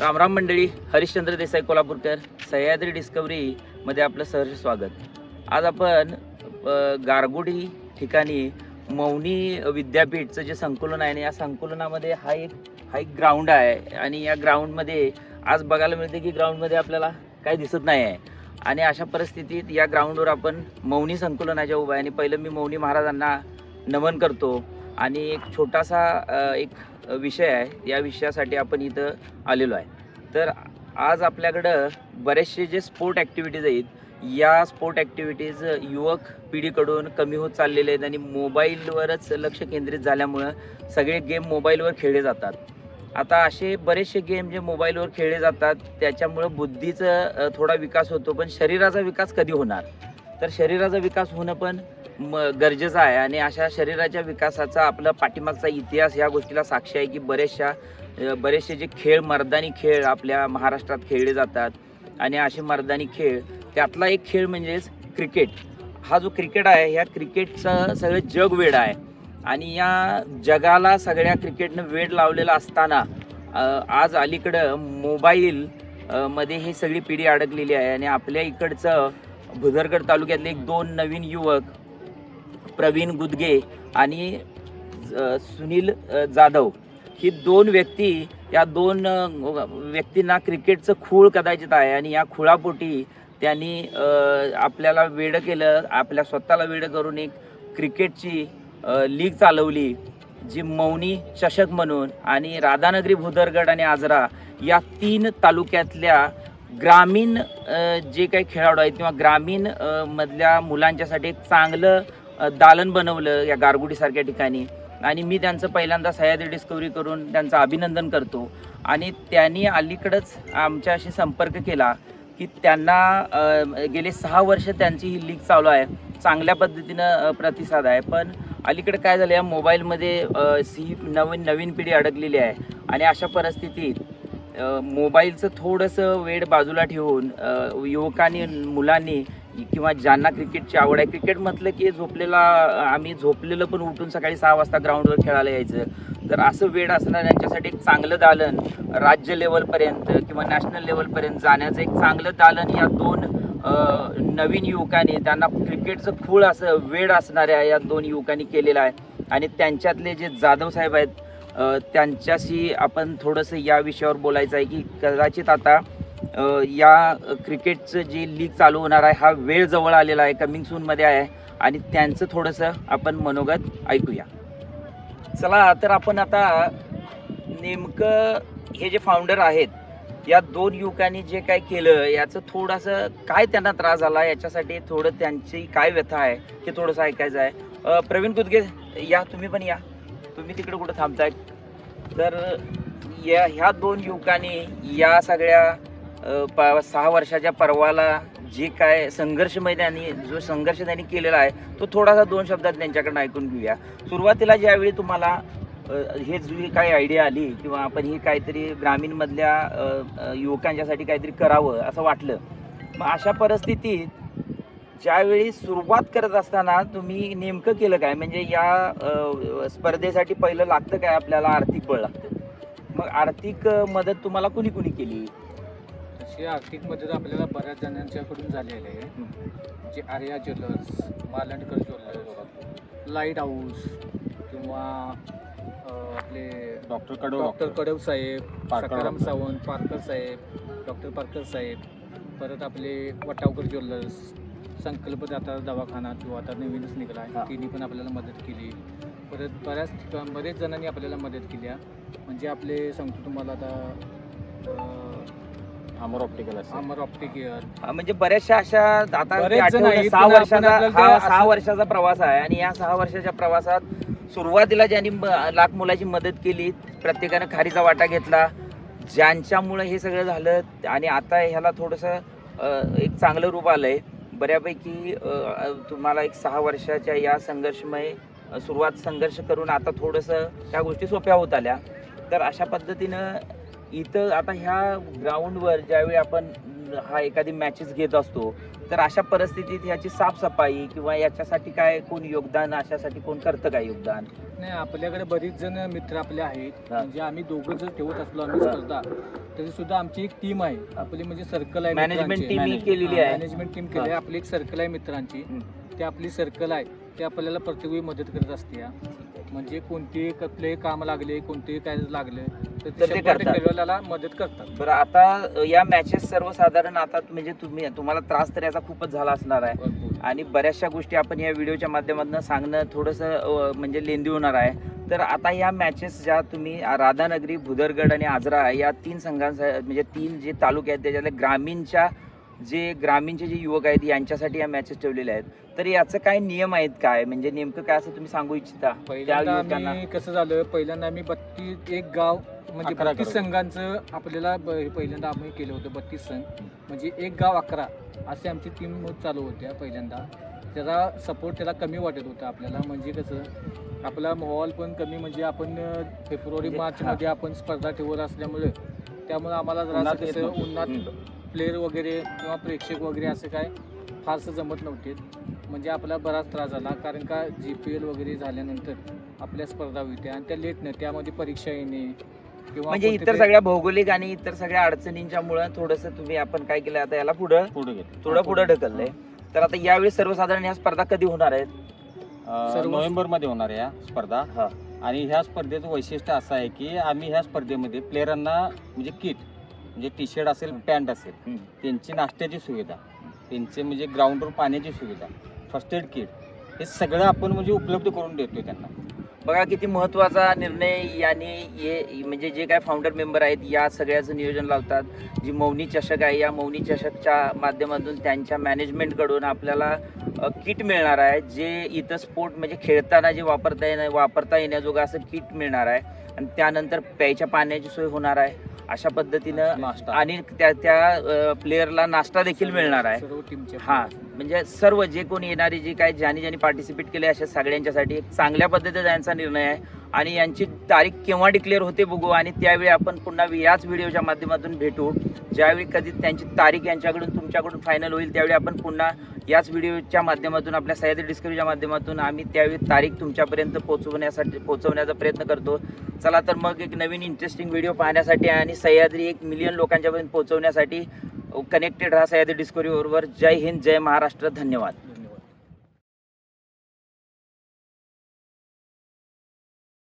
रामराम मंडळी हरिश्चंद्र देसाई कोल्हापूरकर सह्याद्री डिस्कवरी मध्ये आपलं सहर्ष स्वागत. आज आपण गारगुडी गारगोडी ठिकाणी मौनी विद्यापीठचं जे संकुलन आहे आणि या संकुलनामध्ये हा एक हा एक ग्राउंड आहे. आणि या ग्राउंडमध्ये आज बघायला मिळते की ग्राउंडमध्ये आपल्याला काही दिसत नाही आहे. आणि अशा परिस्थितीत या ग्राउंडवर आपण मौनी संकुलनाच्या उभा आहे. आणि पहिलं मी मौनी महाराजांना नमन करतो. आणि एक छोटासा एक विषय आहे. या विषयासाठी आपण इथं आलेलो आहे. तर आज आपल्याकडं बरेचसे जे स्पोर्ट ॲक्टिव्हिटीज आहेत या स्पोर्ट ॲक्टिव्हिटीज युवक पिढीकडून कमी होत चाललेले आहेत. आणि मोबाईलवरच लक्ष केंद्रित झाल्यामुळं सगळे गेम मोबाईलवर खेळले जातात. आता असे बरेचसे गेम जे मोबाईलवर खेळले जातात त्याच्यामुळं बुद्धीचा थोडा विकास होतो पण शरीराचा विकास कधी होणार? तर शरीराचा विकास होणं पण म गरजेचं आहे आणि अशा शरीराच्या विकासाचा आपला पाठीमागचा इतिहास या गोष्टीला साक्षी आहे की बरेचशा बरेचसे जे खेळ मर्दानी खेळ आपल्या महाराष्ट्रात खेळले जातात. आणि असे मर्दानी खेळ त्यातला एक खेळ म्हणजेच क्रिकेट. हा जो क्रिकेट आहे ह्या क्रिकेटचं सगळं जग वेळ आहे. आणि या जगाला सगळ्या क्रिकेटनं वेड लावलेला असताना आज अलीकडं मोबाईल मध्ये ही सगळी पिढी अडकलेली आहे आणि आपल्या इकडचं भुदरगड तालुक्यातले एक दोन नवीन युवक प्रवीण गुदगे आणि सुनील जाधव ही दोन व्यक्ती या दोन व्यक्तींना क्रिकेटचं खूळ कदाचित आहे आणि या खुळापोटी त्यांनी आपल्याला वेळ केलं आपल्या स्वतःला वेळ करून एक क्रिकेटची लीग चालवली जी मौनी चषक म्हणून आणि राधानगरी भुदरगड आणि आजरा या तीन तालुक्यातल्या ग्रामीण जे काही खेळाडू आहेत किंवा ग्रामीण मधल्या मुलांच्यासाठी एक चांगलं दालन बनवलं या गारगुडीसारख्या ठिकाणी. आणि मी त्यांचं पहिल्यांदा सह्याद्री डिस्कवरी करून त्यांचं अभिनंदन करतो. आणि त्यांनी अलीकडंच आमच्याशी संपर्क केला की त्यांना गेले सहा वर्ष त्यांची ही लीग चालू आहे. चांगल्या पद्धतीनं प्रतिसाद आहे. पण अलीकडे काय झालं या मोबाईलमध्ये ही नवीन नवीन पिढी अडकलेली आहे. आणि अशा परिस्थितीत मोबाईलचं थोडंसं वेळ बाजूला ठेवून युवकांनी मुलांनी किंवा ज्यांना क्रिकेटची आवड आहे क्रिकेट म्हटलं की झोपलेला आम्ही झोपलेलं पण उठून सकाळी सहा वाजता ग्राउंडवर खेळायला यायचं. तर असं वेळ असणार यांच्यासाठी एक चांगलं दालन राज्य लेवलपर्यंत किंवा नॅशनल लेवलपर्यंत जाण्याचं एक चांगलं दालन या दोन नवीन युवकांनी त्यांना क्रिकेटचं खूळ असं वेळ असणाऱ्या या दोन युवकांनी केलेलं आहे. आणि त्यांच्यातले जे जाधव साहेब आहेत त्यांच्याशी आपण थोडंसं या विषयावर बोलायचं आहे की कदाचित आता या क्रिकेटचं जी लीग चालू होणार आहे हा वेळ जवळ आलेला आहे कमिंग सूनमध्ये आहे. आणि त्यांचं थोडंसं आपण मनोगत ऐकूया. चला तर आपण आता नेमकं हे जे फाउंडर आहेत या दोन युवकांनी जे काय केलं याचं थोडंसं काय त्यांना त्रास झाला याच्यासाठी थोडं त्यांची काय व्यथा आहे हे थोडंसं ऐकायचं आहे. प्रवीण कुदगे या तुम्ही पण या. तुम्ही तिकडे कुठं थांबताय तर या ह्या दोन युवकांनी या सगळ्या प सहा वर्षाच्या पर्वाला जे काय संघर्षमय त्यांनी जो संघर्ष त्यांनी केलेला आहे तो थोडासा दोन शब्दात त्यांच्याकडनं ऐकून घेऊया. सुरुवातीला ज्यावेळी तुम्हाला हे जी काही आयडिया आली किंवा आपण ही काहीतरी ग्रामीणमधल्या युवकांच्यासाठी काहीतरी करावं असं वाटलं. मग अशा परिस्थितीत ज्यावेळी सुरुवात करत असताना तुम्ही नेमकं केलं काय? म्हणजे या स्पर्धेसाठी पहिलं लागतं काय आपल्याला आर्थिक बळ लागतं? मग आर्थिक मदत तुम्हाला कुणी कुणी केली? तशी आर्थिक मदत आपल्याला बऱ्याच जणांच्याकडून झालेली आहे. जे Arya jewellers Malandkar jewellers light house किंवा आपले डॉक्टर कडू डॉक्टर कडव साहेब सकाराम. सावंत पारकर साहेब डॉक्टर पारकर साहेब परत आपले वटावकर ज्वेलर्स संकल्पदाता दवाखाना किंवा आता नवीनच निघाला. आहे तिने पण आपल्याला मदत केली परत बऱ्याच ठिकाण बरेच जणांनी आपल्याला मदत केली म्हणजे आपले सांगतो तुम्हाला आता अमर ऑप्टिकल असेल. अमर ऑप्टिकेअर अ, म्हणजे बऱ्याचशा अशा आता बरेच ते जण आठवलं, आहेत, सहा पण आपण वर्षाचा आपल्याला हा ते सहा असं- वर्षाचा प्रवास आहे आणि या सहा वर्षाच्या प्रवासात सुरुवातीला ज्यांनी म- लाख मुलाची मदत केली प्रत्येकानं खारीचा वाटा घेतला ज्यांच्यामुळे हे सगळं झालं आणि आता ह्याला थोडंसं अ, एक चांगलं रूप आलंय. बऱ्यापैकी अ, तुम्हाला एक सहा वर्षाच्या या संघर्षमय अ, सुरुवात संघर्ष करून आता थोडंसं ह्या गोष्टी सोप्या होत आल्या. तर अशा पद्धतीनं इथं आता ह्या ग्राउंडवर ज्यावेळी आपण हा एखादी मॅचेस घेत असतो तर अशा परिस्थितीत ह्याची साफसफाई किंवा याच्यासाठी काय कोण योगदान अशासाठी कोण करतं काय योगदान नाही आपल्याकडे बरीच जण मित्र आपले आहेत हा. म्हणजे आम्ही दोघं जर ठेवत असलो आम्ही हा. स्पर्धा तरी सुद्धा आमची एक टीम आहे आपली म्हणजे सर्कल आहे मॅनेजमेंट टीम ही. केलेली आहे मॅनेजमेंट टीम केली आहे आपली एक सर्कल आहे मित्रांची हम्म. ती आपली सर्कल आहे ती आपल्याला प्रत्येक वेळी मदत करत असते हा. म्हणजे कोणतेही कसले काम लागले कोणतेही काय लागलं तर ते करतात. मदत करतात. बरं आता या मॅचेस सर्वसाधारण आता म्हणजे तुम्ही तुम्हाला त्रास तर याचा खूपच झाला असणार आहे. भरपूर. आणि बऱ्याचशा गोष्टी आपण या व्हिडिओच्या माध्यमातून सांगणं थोडंसं अ, म्हणजे लेंदी होणार आहे. तर आता या मॅचेस ज्या तुम्ही राधानगरी भुदरगड आणि आजरा या तीन संघांचा म्हणजे तीन जे तालुके आहेत त्याच्यातल्या ग्रामीणच्या जे ग्रामीणचे जे युवक आहेत यांच्यासाठी या मॅचेस ठेवलेल्या आहेत. तर याचं काय नियम आहेत काय? म्हणजे नेमकं काय असं तुम्ही सांगू इच्छिता? पहिल्यांदा युवकांना. आम्ही कसं झालं पहिल्यांदा आम्ही बत्तीस एक गाव म्हणजे अकरा बत्तीस. संघांचं आपल्याला ब- पहिल्यांदा आम्ही केलं होतं बत्तीस संघ. म्हणजे एक गाव अकरा असे आमची टीम चालू होत्या पहिल्यांदा. त्याचा सपोर्ट त्याला कमी वाटत होता आपल्याला. म्हणजे कसं आपला माहोल पण कमी म्हणजे आपण अं, फेब्रुवारी म्हणजे- मार्च मध्ये आपण स्पर्धा ठेवत असल्यामुळे त्यामुळे आम्हाला जरा उन्हात येत नव्हतं. उन्हात हम्म. प्लेअर वगैरे किंवा प्रेक्षक वगैरे असं काय फारसं जमत नव्हते. म्हणजे आपला बराच त्रास झाला. कारण का जी पी एल वगैरे झाल्यानंतर आपल्या स्पर्धा होत्या आणि त्या लेट नाही त्यामध्ये परीक्षा येणे किंवा म्हणजे इतर सगळ्या भौगोलिक आणि इतर सगळ्या अडचणींच्या मुळे थोडस तुम्ही आपण काय केलं आता याला पुढं पुढे थोडं पुढं ढकललंय. तर आता यावेळी सर्वसाधारण ह्या स्पर्धा कधी होणार आहेत? सर्व- नोव्हेंबरमध्ये होणार आहे या स्पर्धा. हा. आणि ह्या स्पर्धेचं वैशिष्ट्य असं आहे की आम्ही ह्या स्पर्धेमध्ये प्लेयरांना म्हणजे किट म्हणजे टी शर्ट असेल पॅन्ट असेल. त्यांची नाश्त्याची सुविधा त्यांचे म्हणजे ग्राउंडवर पाण्याची सुविधा फर्स्ट एड किट हे सगळं आपण म्हणजे उपलब्ध करून देतो त्यांना. बघा किती महत्त्वाचा निर्णय याने ये म्हणजे जे काय फाउंडर मेंबर आहेत या सगळ्याचं नियोजन लावतात. जी मौनी चषक आहे या मौनी चषकच्या माध्यमातून त्यांच्या मॅनेजमेंटकडून आपल्याला किट मिळणार आहे. जे इथं स्पोर्ट म्हणजे खेळताना जे वापरता येणं वापरता येण्याजोगं असं किट मिळणार आहे. आणि त्यानंतर प्यायच्या पाण्याची सोय होणार आहे. अशा पद्धतीनं नाश्ता. आणि त्या त्या प्लेअरला नाश्ता देखील मिळणार आहे. हा. म्हणजे सर्व जे कोणी येणारे जे काय ज्यांनी ज्यांनी पार्टिसिपेट केले अशा सगळ्यांच्यासाठी एक चांगल्या पद्धतीचा यांचा निर्णय आहे. आणि यांची तारीख केव्हा डिक्लेअर होते बघू आणि त्यावेळी आपण पुन्हा याच व्हिडिओच्या माध्यमातून भेटू. ज्यावेळी कधी त्यांची तारीख यांच्याकडून तुमच्याकडून फायनल होईल त्यावेळी आपण पुन्हा याच व्हिडिओच्या माध्यमातून आपल्या सह्याद्री डिस्कवरीच्या माध्यमातून आम्ही त्यावेळी तारीख तुमच्यापर्यंत पोचवण्यासाठी पोचवण्याचा प्रयत्न करतो. चला तर मग एक नवीन इंटरेस्टिंग व्हिडिओ पाहण्यासाठी आणि सह्याद्री एक मिलियन लोकांच्यापर्यंत पोहोचवण्यासाठी कनेक्टेड राहा सह्याद्री डिस्कवरी जय हिंद जय महाराष्ट्र. धन्यवाद.